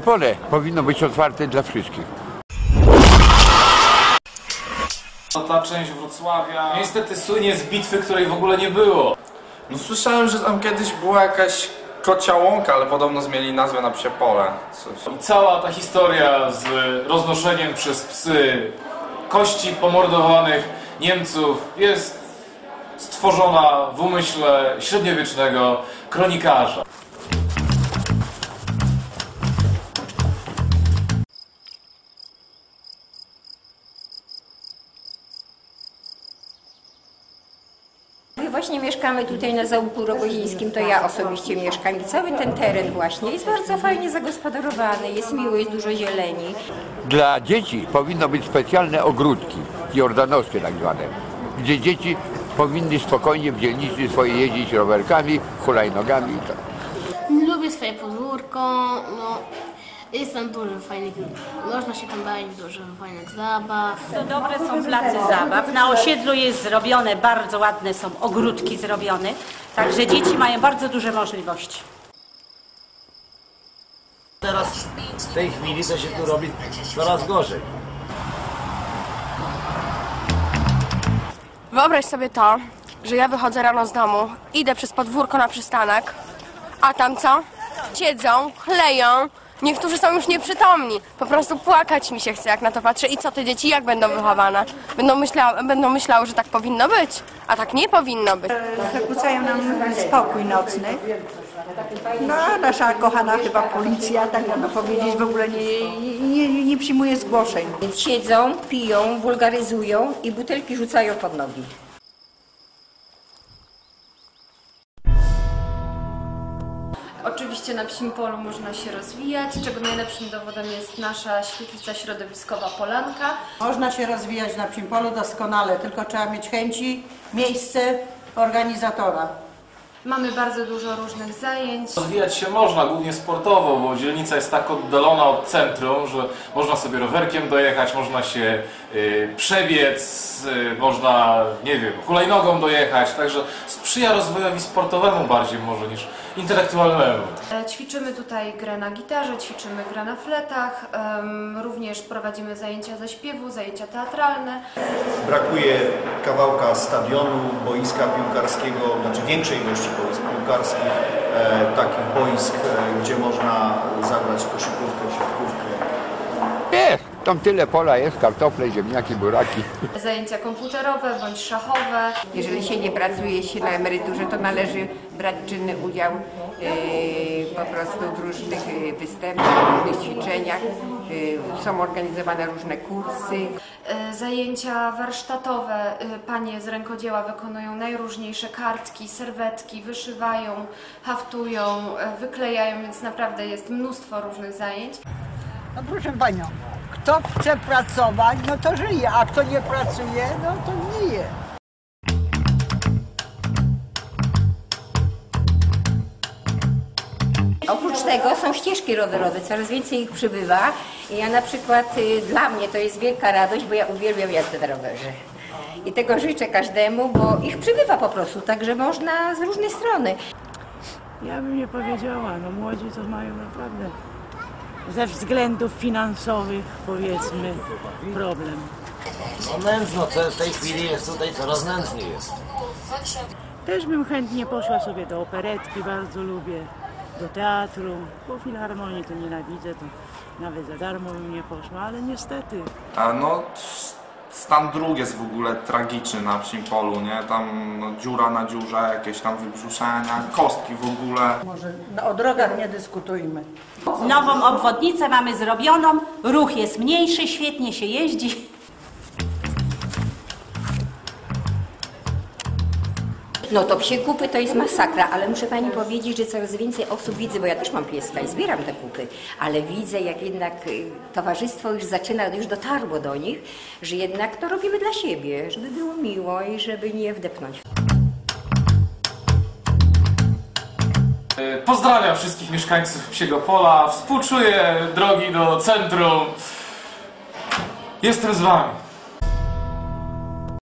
Pole powinno być otwarte dla wszystkich. No ta część Wrocławia niestety słynie z bitwy, której w ogóle nie było. No słyszałem, że tam kiedyś była jakaś kocia łąka, ale podobno zmienili nazwę na psie pole. Coś. I cała ta historia z roznoszeniem przez psy kości pomordowanych Niemców jest stworzona w umyśle średniowiecznego kronikarza. Właśnie mieszkamy tutaj na Załuku Rogozińskim, to ja osobiście mieszkam i cały ten teren właśnie jest bardzo fajnie zagospodarowany, jest miło, jest dużo zieleni. Dla dzieci powinno być specjalne ogródki, jordanowskie tak zwane, gdzie dzieci powinny spokojnie w dzielnicy swoje jeździć rowerkami, hulajnogami. i tak. Lubię swoje podwórko, no jest tam dużo fajnych, można się tam bawić, dużo fajnych zabaw. To dobre są place zabaw. Na osiedlu jest zrobione, bardzo ładne są ogródki zrobione, także dzieci mają bardzo duże możliwości. Teraz w tej chwili to się tu robi coraz gorzej. Wyobraź sobie to, że ja wychodzę rano z domu, idę przez podwórko na przystanek, a tam co? Siedzą, chleją, niektórzy są już nieprzytomni. Po prostu płakać mi się chce, jak na to patrzę. I co te dzieci, jak będą wychowane? Będą, myśla, będą myślały, że tak powinno być, a tak nie powinno być. zakłócają nam spokój nocny. No, a nasza kochana chyba policja, tak można powiedzieć, w ogóle nie, nie, nie, nie przyjmuje zgłoszeń. Więc siedzą, piją, wulgaryzują i butelki rzucają pod nogi. Oczywiście na psim polu można się rozwijać, czego najlepszym dowodem jest nasza świetlica środowiskowa Polanka. Można się rozwijać na psim polu doskonale, tylko trzeba mieć chęci, miejsce, organizatora. Mamy bardzo dużo różnych zajęć. Rozwijać się można, głównie sportowo, bo dzielnica jest tak oddalona od centrum, że można sobie rowerkiem dojechać, można się przebiec, y, można, nie wiem, hulajnogą dojechać, także sprzyja rozwojowi sportowemu bardziej może niż intelektualnemu. E, Ćwiczymy tutaj grę na gitarze, ćwiczymy grę na fletach, również prowadzimy zajęcia ze śpiewu, zajęcia teatralne. Brakuje kawałka stadionu, boiska piłkarskiego, znaczy większej ilości boisk piłkarskich, e, takich boisk, e, gdzie można zagrać koszykówkę, siatkówkę. Tam tyle pola jest, kartofle, ziemniaki, buraki. Zajęcia komputerowe bądź szachowe. Jeżeli się nie pracuje się na emeryturze, to należy brać czynny udział yy, po prostu w różnych yy, występach, w różnych ćwiczeniach. Yy, są organizowane różne kursy. Zajęcia warsztatowe. Panie z rękodzieła wykonują najróżniejsze kartki, serwetki, wyszywają, haftują, wyklejają, więc naprawdę jest mnóstwo różnych zajęć. No proszę Panią, kto chce pracować, no to żyje, a kto nie pracuje, no to nie je. Oprócz tego są ścieżki rowerowe, coraz więcej ich przybywa. I ja na przykład, y, dla mnie to jest wielka radość, bo ja uwielbiam jazdę na rowerze. I tego życzę każdemu, bo ich przybywa po prostu, także można z różnej strony. Ja bym nie powiedziała, no młodzi to mają naprawdę ze względów finansowych powiedzmy problem. No nędzno, co w tej chwili jest tutaj coraz nędzniej jest. Też bym chętnie poszła sobie do operetki, bardzo lubię, do teatru, po filharmonii to nienawidzę, to nawet za darmo bym nie poszła, ale niestety A no, stan dróg jest w ogóle tragiczny na psim polu, nie? Tam no, dziura na dziurze, jakieś tam wybrzuszenia, kostki w ogóle. Może o drogach nie dyskutujmy. Nową obwodnicę mamy zrobioną, ruch jest mniejszy, świetnie się jeździ. No to psie kupy to jest masakra, ale muszę Pani powiedzieć, że coraz więcej osób widzę, bo ja też mam pieska i zbieram te kupy, ale widzę, jak jednak y, towarzystwo już zaczyna, już dotarło do nich, że jednak to robimy dla siebie, żeby było miło i żeby nie wdepnąć. Y, Pozdrawiam wszystkich mieszkańców Psiego Pola, współczuję drogi do centrum. Jestem z Wami.